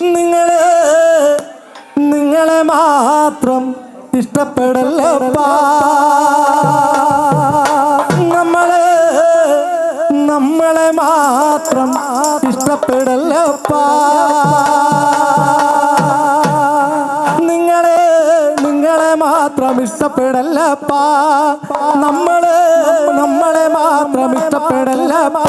നിങ്ങളെ നിങ്ങളെ മാത്രം ഇഷ്ടപ്പെടല്ലപ്പാ നമ്മളെ നമ്മളെ മാത്രം ഇഷ്ടപ്പെടല്ലപ്പാ നിങ്ങളെ നിങ്ങളെ മാത്രം ഇഷ്ടപ്പെടല്ലപ്പാ നമ്മളെ നമ്മളെ മാത്രം ഇഷ്ടപ്പെടല്ലപ്പാ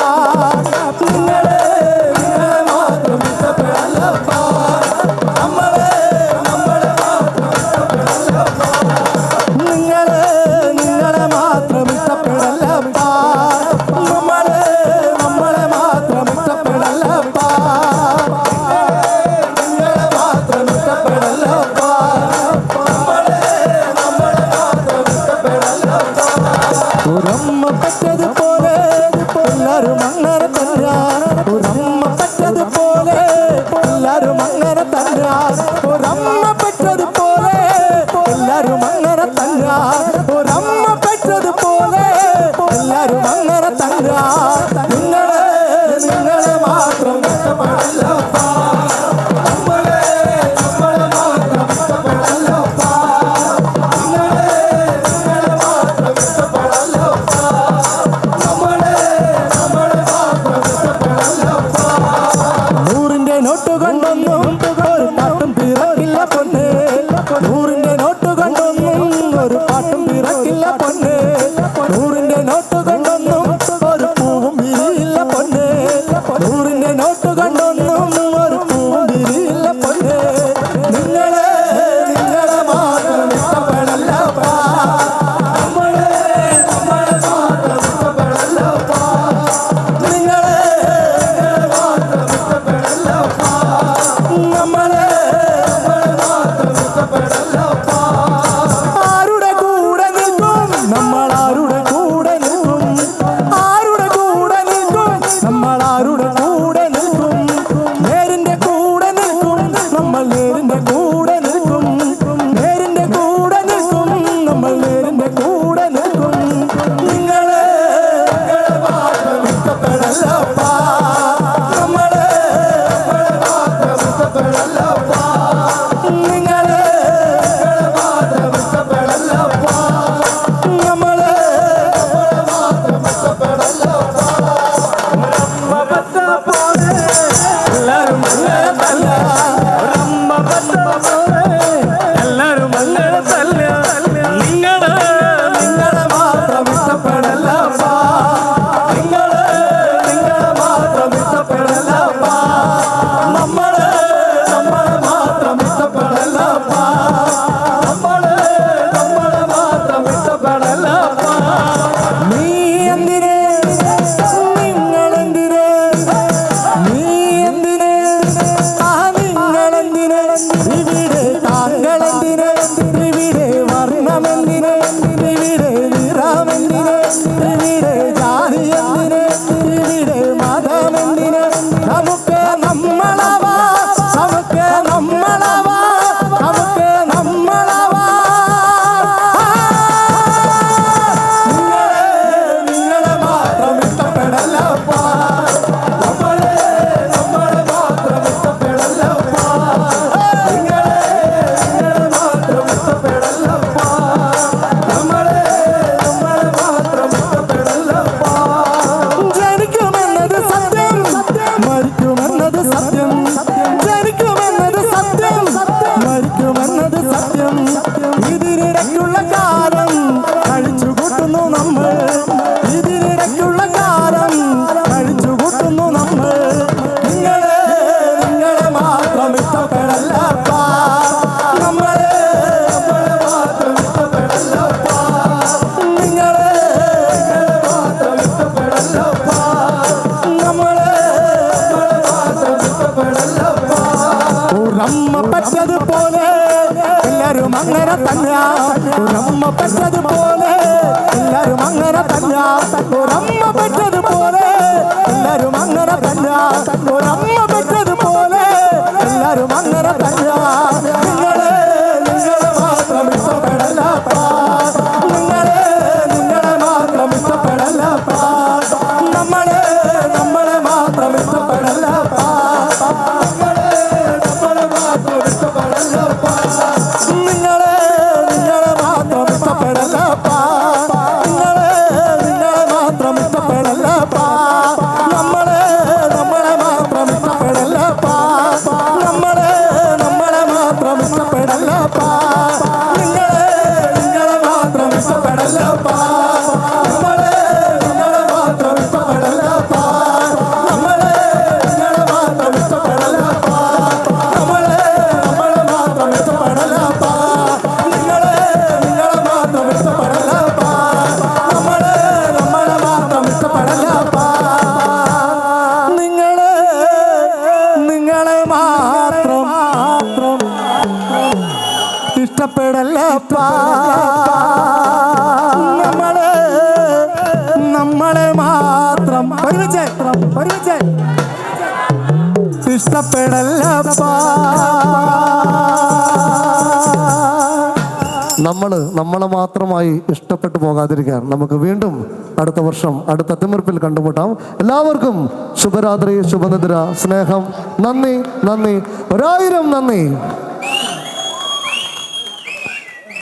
மன்னர தன்றார். ஒரு அம்மா பெற்றது போல எல்லாரும் மன்னர தன்றார். ஒரு அம்மா பெற்றது போல எல்லாரும் மன்னர தன்றார். എല്ലാരും അങ്ങനെ തന്നാ. ഒരമ്മ പെട്ടതുപോലെ എല്ലാരും അങ്ങനെ തന്നാ. ഒരമ്മ പെട്ടതുപോലെ എല്ലാരും അങ്ങനെ തന്നാ. ഒരമ്മ പെട്ടതുപോലെ എല്ലാരും അങ്ങനെ തന്നാ. മാത്രം ഇഷ്ടപ്പെടല്ലപ്പാ നമ്മളെ നമ്മളെ മാത്രം. ഒരുമിച്ച് ഒരുമിച്ച്. ഇഷ്ടപ്പെടല്ലപ്പാ നമ്മൾ നമ്മളെ മാത്രമായി ഇഷ്ടപ്പെട്ടു പോകാതിരിക്കാൻ നമുക്ക് വീണ്ടും അടുത്ത വർഷം അടുത്ത തിമിർപ്പിൽ കണ്ടുമുട്ടാം. എല്ലാവർക്കും ശുഭരാത്രി ശുഭനിദ്ര സ്നേഹം. നന്ദി നന്ദി. ഒരായിരം നന്ദി.